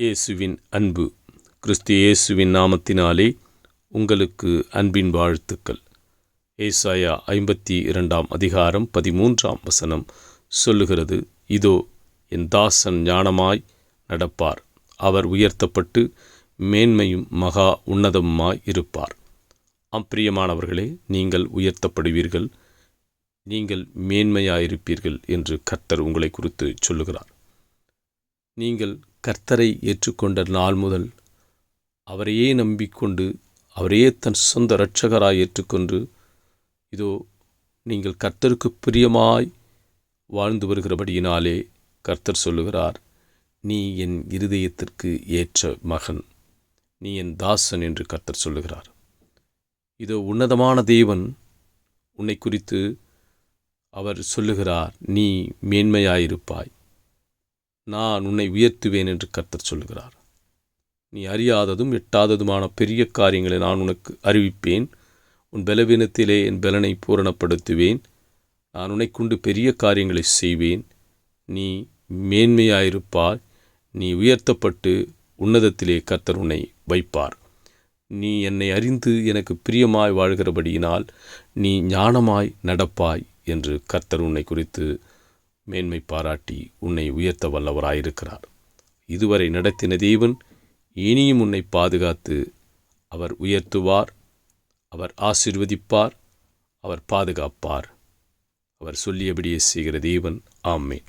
இயேசுவின் அன்பு. கிறிஸ்து இயேசுவின் நாமத்தினாலே உங்களுக்கு அன்பின் வாழ்த்துக்கள். ஏசாயா ஐம்பத்தி இரண்டாம் அதிகாரம் பதிமூன்றாம் வசனம் சொல்லுகிறது இதோ என் தாசன் ஞானமாய் நடப்பார். அவர் உயர்த்தப்பட்டு மேன்மையும் மகா உன்னதமுமாய் இருப்பார். அப்பிரியமானவர்களே நீங்கள் உயர்த்தப்படுவீர்கள் நீங்கள் மேன்மையாயிருப்பீர்கள் என்று கர்த்தர் உங்களை குறித்து சொல்லுகிறார். நீங்கள் கர்த்தரை ஏற்றுக்கொண்ட நாள் முதல் அவரையே நம்பிக்கொண்டு அவரையே தன் சொந்த இரட்சகராய் ஏற்றுக்கொண்டு இதோ நீங்கள் கர்த்தருக்கு பிரியமாய் வாழ்ந்து வருகிறபடியினாலே கர்த்தர் சொல்லுகிறார் நீ என் இருதயத்திற்கு ஏற்ற மகன். நீ என் தாசன் என்று கர்த்தர் சொல்லுகிறார். இதோ உன்னதமான தேவன் உன்னை குறித்து அவர் சொல்லுகிறார் நீ மேன்மையாயிருப்பாய். நான் உன்னை உயர்த்துவேன் என்று கர்த்தர் சொல்லுகிறார். நீ அறியாததும் எட்டாததுமான பெரிய காரியங்களை நான் உனக்கு அறிவிப்பேன். உன் பலவீனத்திலே என் பலனை பூரணப்படுத்துவேன். நான் உன்னை கொண்டு பெரிய காரியங்களை செய்வேன். நீ மேன்மையாயிருப்பாய். நீ உயர்த்தப்பட்டு உன்னதத்திலே கர்த்தர் உன்னை வைப்பார். நீ என்னை அறிந்து எனக்கு பிரியமாய் வாழ்கிறபடியினால் நீ ஞானமாய் நடப்பாய் என்று கர்த்தர் உன்னை குறித்து மேன்மை பாராட்டி உன்னை உயர்த்த வல்லவராயிருக்கிறார். இதுவரை நடத்தின தேவன் இனியும் உன்னை பாதுகாத்து அவர் உயர்த்துவார் அவர் ஆசிர்வதிப்பார் அவர் பாதுகாப்பார். அவர் சொல்லியபடியே செய்கிற தேவன். ஆம்மேன்